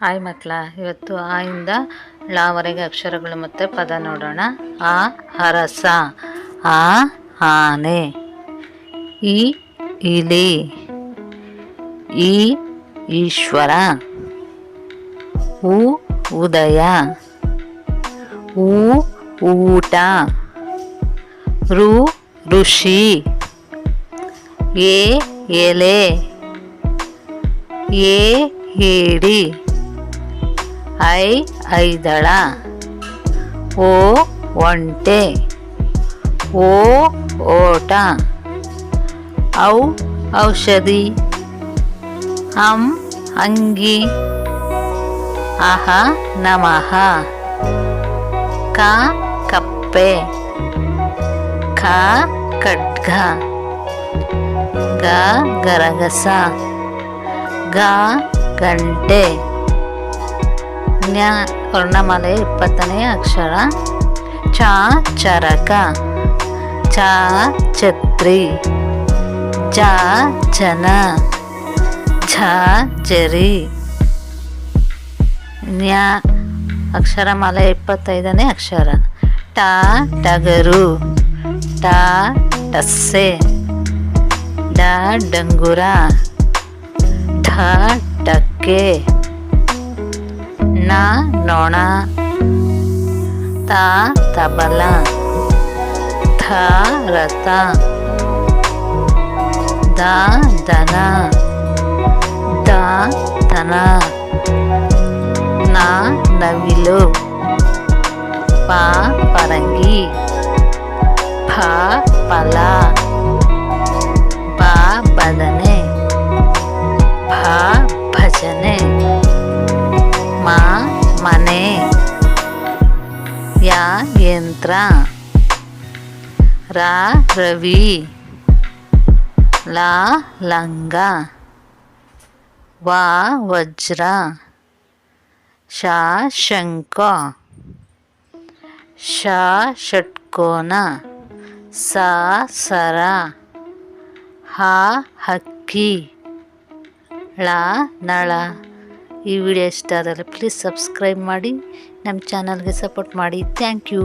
Hi ಮಕ್ಕಳ, ಇವತ್ತು ಆ ಇಂದ ಲಾವರೆಗೆ ಅಕ್ಷರಗಳು ಮತ್ತು ಪದ ನೋಡೋಣ. ಆ ಹರಸ ಆ ಆನೆ ಈ ಇಲಿ, ಈ, ಈಶ್ವರ, ಉ, ಉದಯ ಊ ಊಟ, ರು, ಋಷಿ, ಎ, ಎಲೆ, ಎ, ಹೇಡಿ. ಐ ಐದಳ ಓ ಒಂಟೆ ಓ ಓಟ ಔ ಔಷಧಿ ಅಂ ಅಂಗಿ ಅಹ ನಮಃ ಕ ಕಪ್ಪೆ ಖ ಖಡ್ಗ ಗ ಗರಗಸ ಗ ಗಂಟೆ ಜ್ಞ ವರ್ಣಮಾಲೆ ಇಪ್ಪತ್ತನೇ ಅಕ್ಷರ. ಚ ಚರಕ. ಚ ಛತ್ರಿ. ಚ ಜನ. ಛ ಜರಿ. ನ್ಯ ಅಕ್ಷರಮಾಲೆ ಇಪ್ಪತ್ತೈದನೇ ಅಕ್ಷರ. ಟ ಟಗರು. ಟ ಟಸ್ಸೆ. ಡ ಡಂಗುರ. ಢ ಡಕ್ಕೆ న నొణ త తబల థ రత దా దన ద తన నా నవిలు పా పరంగి పా పలా. ಯ ಯಂತ್ರ. ರಾ, ರವಿ. ಲಾ, ಲಂಗ. ವ, ವಜ್ರ. ಶಾ ಶಂಕ ಶಾ, ಷಟ್ಕೋನ. ಸಾ, ಸರ. ಹಾ, ಹಕ್ಕಿ. ಳ ನಳ. ಈ ವಿಡಿಯೋ ಇಷ್ಟ ಆದರೆ ಪ್ಲೀಸ್ ಸಬ್ಸ್ಕ್ರೈಬ್ ಮಾಡಿ. ನಮ್ಮ ಚಾನಲ್ಗೆ ಸಪೋರ್ಟ್ ಮಾಡಿ. Thank you.